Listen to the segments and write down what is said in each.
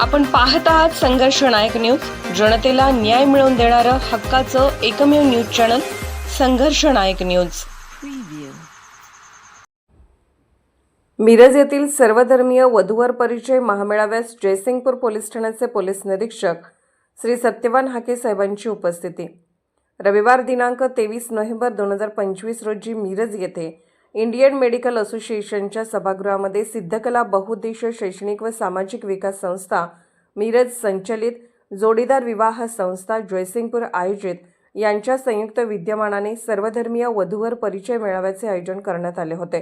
आपण पाहत आहात संघर्ष नायक न्यूज. जनतेला न्याय मिळवून देणारं हक्काचं एकमेव न्यूज चॅनल संघर्ष नायक न्यूज. मिरज येथील सर्वधर्मीय वधूवर परिचय महामेळाव्यास जयसिंगपूर पोलीस ठाण्याचे पोलीस निरीक्षक श्री सत्यवान हाके साहेबांची उपस्थिती. रविवार दिनांक तेवीस नोव्हेंबर दोन हजार पंचवीस रोजी मिरज येथे इंडियन मेडिकल असोसिएशनच्या सभागृहामध्ये सिद्धकला बहुउद्देशीय शैक्षणिक व सामाजिक विकास संस्था मिरज संचलित जोडीदार विवाह संस्था जयसिंगपूर आयोजित यांच्या संयुक्त विद्यमानाने सर्वधर्मीय वधूवर परिचय मेळाव्याचे आयोजन करण्यात आले होते.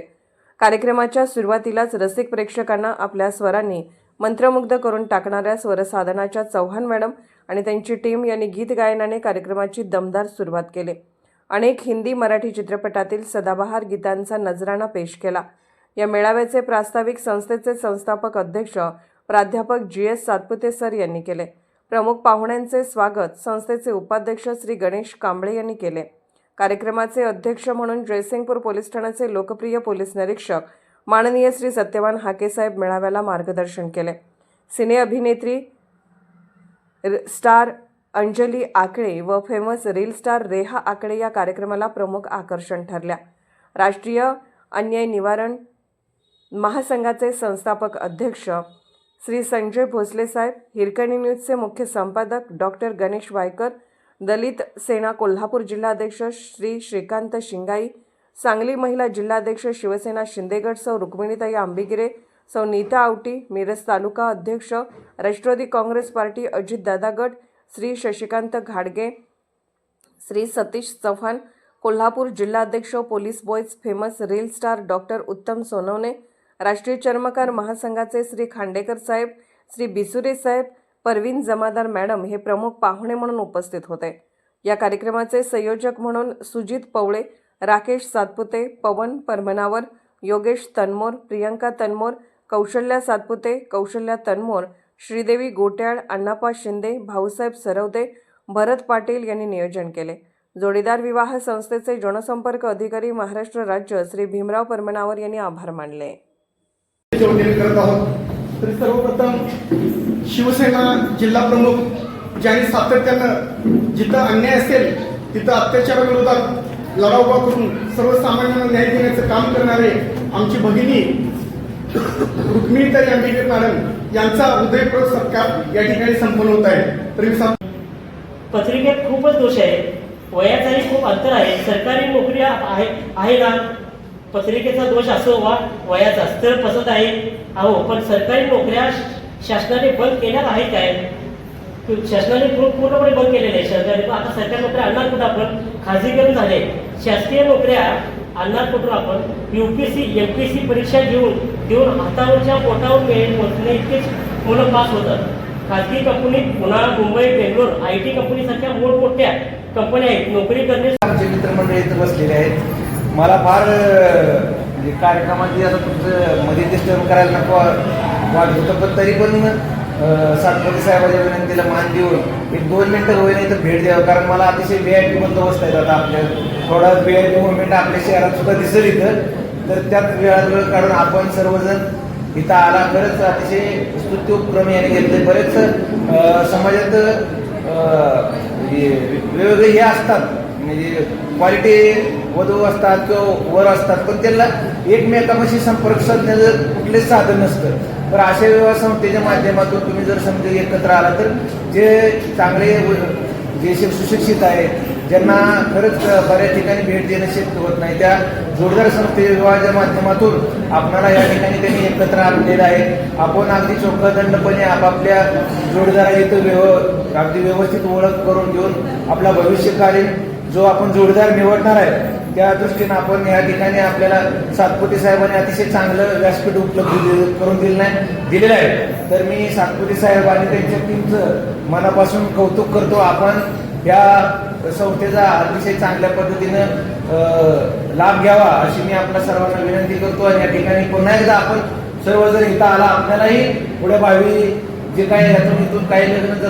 कार्यक्रमाच्या सुरुवातीलाच रसिक प्रेक्षकांना आपल्या स्वरांनी मंत्रमुग्ध करून टाकणाऱ्या स्वरसाधनाच्या चव्हाण मॅडम आणि त्यांची टीम यांनी गीत गायनाने कार्यक्रमाची दमदार सुरुवात केली. अनेक हिंदी मराठी चित्रपटातील सदाबहार गीतांचा नजराणा पेश केला. या मेळाव्याचे प्रास्ताविक संस्थेचे संस्थापक अध्यक्ष प्राध्यापक जी एस सातपुते सर यांनी केले. प्रमुख पाहुण्यांचे स्वागत संस्थेचे उपाध्यक्ष श्री गणेश कांबळे यांनी केले. कार्यक्रमाचे अध्यक्ष म्हणून जयसिंगपूर पोलीस ठाण्याचे लोकप्रिय पोलीस निरीक्षक माननीय श्री सत्यवान हाकेसाहेब मेळाव्याला मार्गदर्शन केले. सिने अभिनेत्री र- स्टार अंजली आकडे व फेमस रील स्टार रेहा आकडे या कार्यक्रमाला प्रमुख आकर्षण ठरल्या. राष्ट्रीय अन्याय निवारण महासंघाचे संस्थापक अध्यक्ष श्री संजय भोसले साहेब हिरकणी न्यूजचे मुख्य संपादक डॉक्टर गणेश वायकर दलित सेना कोल्हापूर जिल्हाध्यक्ष श्री श्रीकांत शिंगाई सांगली महिला जिल्हाध्यक्ष शिवसेना शिंदेगड सौ रुक्मिणीताई आंबिगिरे सौ नीता आवटी मिरज तालुका अध्यक्ष राष्ट्रवादी काँग्रेस पार्टी अजितदादा गट श्री शशिकांत घाडगे श्री सतीश चव्हाण कोल्हापूर जिल्हाध्यक्ष police boys famous reel star doctor Uttam Sonawane राष्ट्रीय चर्मकार महासंघाचे श्री खांडेकर साहेब श्री बिसुरे साहेब परवीन जमादार मॅडम हे प्रमुख पाहुणे म्हणून उपस्थित होते. या कार्यक्रमाचे संयोजक म्हणून सुजित पवळे राकेश सातपुते पवन परमनावर योगेश तनमोर प्रियंका तनमोर कौशल्या सातपुते कौशल्या तनमोर श्रीदेवी गोट्याळ अण्णापा शिंदे भाऊसाहेब सरवदे भरत पाटील यांनी नियोजन केले. जोडीदार विवाह संस्थेचे जनसंपर्क अधिकारी महाराष्ट्र राज्य श्री भीमराव परमनावर यांनी आभार मानले. सर्वप्रथम शिवसेना जिल्हा प्रमुख ज्यांनी सातत्यानं जिथं अन्याय असेल तिथं अत्याचाराविरोधात लढा उभा करून सर्वसामान्यांना न्याय देण्याचं काम करणारे आमची भगिनी रुक्मिणीताई आंबेडकर मॅडम यांचा हृदयपूर्वक सत्कार या ठिकाणी संपन्न होत आहे. तरी पत्रिकेत खूपच दोष आहे. वयाचाही खूप अंतर आहे. सरकारी नोकरी आहे आहे ना? पत्रिकेचा दोष असो वा वयाचा तर पसंत आहे. अहो पण सरकारी नोकऱ्या शासनाने बंद केल्या आहेत काय? शासनाने पूर्णपणे बंद केलेले आहे सरकारी पण आता सरकारी नोकऱ्या आणणार कुठं आपण? खाजगीकरण झाले. शासकीय नोकऱ्या आणणार कुठून आपण? युपीएससी एमपीएससी परीक्षा घेऊन देऊन हातावरच्या पोटावर मिळेल पोचणे इतकेच मुलं पास होतात. खाजगी कंपनी पुन्हा मुंबई बेंगलोर आय टी कंपनीसारख्या मोठमोठ्या कंपन्या आहेत. नोकरी करणे आमचे मित्रमंडळी इथं बसलेले आहेत. मला फार म्हणजे कार्यक्रमाची आता तुमचं मध्ये डिस्टर्ब करायला नको वाटत होतं पण तरी पण सातपती साहेबाच्या विनंतीला मान देऊन एक दोन मिनटं नाही तर भेट द्यावं. कारण मला अतिशय व्ही आय पी बंदोबस्त आहेत आता आपल्या. थोडा व्ही आय पी मुवमेंट आपल्या शहरात सुद्धा दिसेल इथं. तर त्यात वेळा वेळ काढून आपण सर्वजण इथं आला खरंच अतिशय स्तुत्योपक्रम याने घेतले. बरेच समाजात वेगवेगळे हे असतात. म्हणजे क्वालिटी वधू असतात किंवा वर असतात. पण त्यांना एकमेकांशी संपर्क साधण्याचं कुठलेच साधन नसतं. तर अशा विवाह संस्थेच्या माध्यमातून तुम्ही जर समजा एकत्र आला तर जे चांगले जे शि- सुशिक्षित आहेत ज्यांना खरंच बऱ्याच ठिकाणी भेट देणं शक्य होत नाही. त्या जोरदार संस्थेच्या विवाहाच्या माध्यमातून आपणाला या ठिकाणी त्यांनी एकत्र आणलेलं आहे. आपण अगदी चोखदंडपणे आपापल्या जोडदारा इथं व्यव अगदी व्यवस्थित ओळख करून घेऊन आपला भविष्यकालीन जो आपण जोडदार निवडणार आहे त्या दृष्टीनं आपण या ठिकाणी आपल्याला सातपुते साहेबांनी अतिशय चांगलं व्यासपीठ उपलब्ध दि- करून दिलं आहे दिलेलं आहे. तर मी सातपुते साहेब आणि त्यांच्या टीमचं मनापासून कौतुक करतो. आपण या संस्थेचा अतिशय चांगल्या पद्धतीनं लाभ घ्यावा अशी मी आपल्या सर्वांना विनंती करतो आणि या ठिकाणी पुन्हा एकदा आपण सर्वजण इथं आला आपल्यालाही पुढे भावी जे काही यातून इथून काही लग्न